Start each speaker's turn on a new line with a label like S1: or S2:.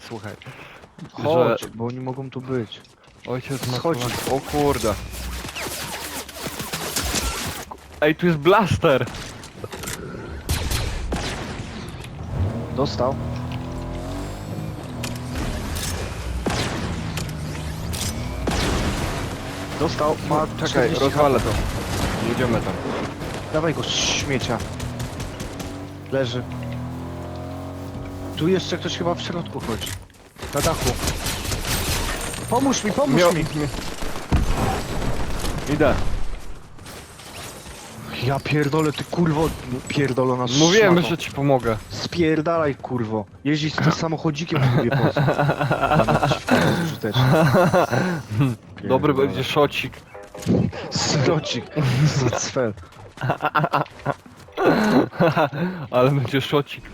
S1: Słuchaj.
S2: Chodź,
S1: Że
S2: bo oni mogą tu być.
S1: ojciec ma...
S2: Schodzi.
S1: O kurde. Ej, tu jest blaster!
S2: Dostał. Dostał, ma
S1: Czekaj,
S2: 40
S1: rozwalę
S2: HP.
S1: to. Jedziemy tam.
S2: Dawaj go, śmiecia. Leży. Tu jeszcze ktoś chyba w środku chodzi. Na dachu. Pomóż mi, pomóż
S1: Miał-
S2: mi!
S1: Idę.
S2: Ja pierdolę, ty kurwo pierdolona
S1: Mówiłem,
S2: szmato.
S1: że ci pomogę.
S2: Spierdalaj kurwo. Jeździć z tym samochodzikiem sobie po co? Użyteczny.
S1: Dobry
S2: Pierdolę.
S1: będzie szocik.
S2: Srocik. Cfel.
S1: Ale będzie szocik.